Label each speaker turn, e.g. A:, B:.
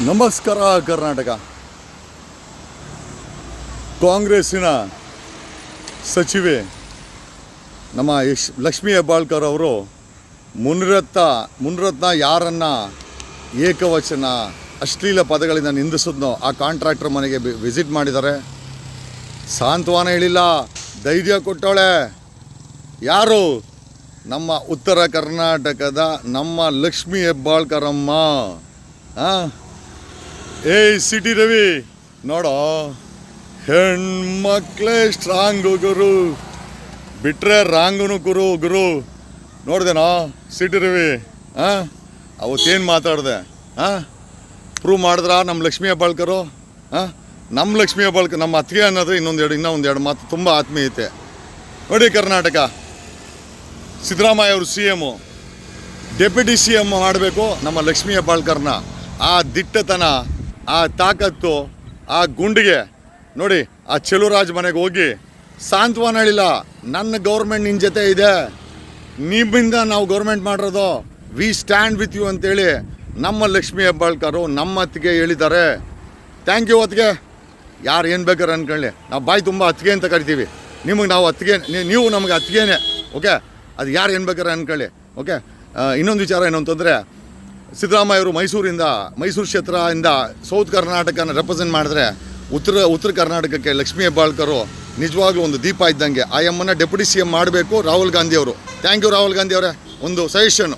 A: ನಮಸ್ಕಾರ ಕರ್ನಾಟಕ. ಕಾಂಗ್ರೆಸ್ಸಿನ ಸಚಿವೆ ನಮ್ಮ ಯಶ್ ಲಕ್ಷ್ಮೀ ಹೆಬ್ಬಾಳ್ಕರ್ ಅವರು ಮುನಿರತ್ನ ಮುನಿರತ್ನ ಯಾರನ್ನು ಏಕವಚನ, ಅಶ್ಲೀಲ ಪದಗಳಿಂದ ನಿಂದಿಸಿದ್ನೋ ಆ ಕಾಂಟ್ರಾಕ್ಟರ್ ಮನೆಗೆ ವಿಸಿಟ್ ಮಾಡಿದ್ದಾರೆ. ಸಾಂತ್ವನ ಹೇಳಿಲ್ಲ, ಧೈರ್ಯ ಕೊಟ್ಟವಳೆ. ಯಾರು? ನಮ್ಮ ಉತ್ತರ ಕರ್ನಾಟಕದ ನಮ್ಮ ಲಕ್ಷ್ಮೀ ಹೆಬ್ಬಾಳ್ಕರಮ್ಮ. ಆ? ಏಯ್ ಸಿಟಿ ರವಿ. ನೋಡೋ, ಹೆಣ್ಮಕ್ಳೇ ಸ್ಟ್ರಾಂಗು ಗುರು. ಬಿಟ್ರೆ ರಾಂಗುನು ಗುರು ಗುರು. ನೋಡ್ದೇನೋ, ಸಿಟಿ ರವಿ ಹಾಂ ಅವತ್ತೇನು ಮಾತಾಡಿದೆ ಹಾಂ ಪ್ರೂವ್ ಮಾಡಿದ್ರ ನಮ್ಮ ಲಕ್ಷ್ಮೀ ಹೆಬ್ಬಾಳ್ಕರು? ಹಾಂ ನಮ್ಮ ಲಕ್ಷ್ಮೀ ಹೆಬ್ಬಾಳ್ಕರ್ ನಮ್ಮ ಅತ್ತಿಗೆ ಅನ್ನೋದು ಇನ್ನೊಂದೆರಡು ಇನ್ನೂ ಒಂದೆರಡು ಮಾತು ತುಂಬ ಆತ್ಮೀಯತೆ ನೋಡಿ ಕರ್ನಾಟಕ. ಸಿದ್ದರಾಮಯ್ಯ ಅವರು C M deputy C M ಮಾಡಬೇಕು ನಮ್ಮ ಲಕ್ಷ್ಮೀ ಹೆಬ್ಬಾಳ್ಕರ್ನ. ಆ ದಿಟ್ಟತನ ಆ ತಾಕತ್ತು, ಆ ಗುಂಡಿಗೆ, ನೋಡಿ, ಆ ಚೆಲುರಾಜ್ ಮನೆಗೆ ಹೋಗಿ, ಸಾಂತ್ವನ ಹೇಳಿಲ್ಲ, ನನ್ನ ಗೌರ್ಮೆಂಟ್ ನಿನ್ನ ಜೊತೆ ಇದೆ. ನಿಮ್ಮಿಂದ ನಾವು ಗೌರ್ಮೆಂಟ್ ಮಾಡಿರೋದು. ವಿ ಸ್ಟ್ಯಾಂಡ್ ವಿತ್ ಯು ಅಂತೇಳಿ ನಮ್ಮ ಲಕ್ಷ್ಮೀ ಹೆಬ್ಬಾಳ್ಕರು ನಮ್ಮ ಅತ್ತಿಗೆ ಹೇಳಿದ್ದಾರೆ. ಥ್ಯಾಂಕ್ ಯು ಅತ್ತಿಗೆ ಯಾರು ಏನು ಬೇಕಾರೆ ಅನ್ಕೊಳ್ಳಿ. ನಾವು ಬಾಯಿ ತುಂಬ ಅತ್ತಿಗೆ ಅಂತ ಕರಿತೀವಿ. ನಿಮಗೆ ನಾವು ಅತ್ತಿಗೆ ನೀವು ನಮಗೆ ಅತ್ತಿಗೆನೇ ಓಕೆ? ಅದು ಯಾರು ಏನು ಬೇಕಾರೆ ಅನ್ಕೊಳ್ಳಿ, ಓಕೆ? ಇನ್ನೊಂದು ವಿಚಾರ ಏನು ಅಂತಂದರೆ ಸಿದ್ದರಾಮಯ್ಯ ಅವರು ಮೈಸೂರಿಂದ, ಮೈಸೂರು ಕ್ಷೇತ್ರದಿಂದ ಸೌತ್ ಕರ್ನಾಟಕನ ರೆಪ್ರೆಸೆಂಟ್ ಮಾಡಿದ್ರೆ ಉತ್ತರ ಉತ್ತರ ಕರ್ನಾಟಕಕ್ಕೆ ಲಕ್ಷ್ಮೀ ಹೆಬ್ಬಾಳ್ಕರು ನಿಜವಾಗ್ಲೂ ಒಂದು ದೀಪ ಇದ್ದಂಗೆ. ಆ ಎಮ್ಮನ್ನ ಡೆಪ್ಯೂಟಿ ಸಿ ಎಂ ಮಾಡಬೇಕು, ರಾಹುಲ್ ಗಾಂಧಿ ಅವರು ಥ್ಯಾಂಕ್ ಯು ರಾಹುಲ್ ಗಾಂಧಿ ಅವರೇ ಒಂದು ಸಜೆಷನು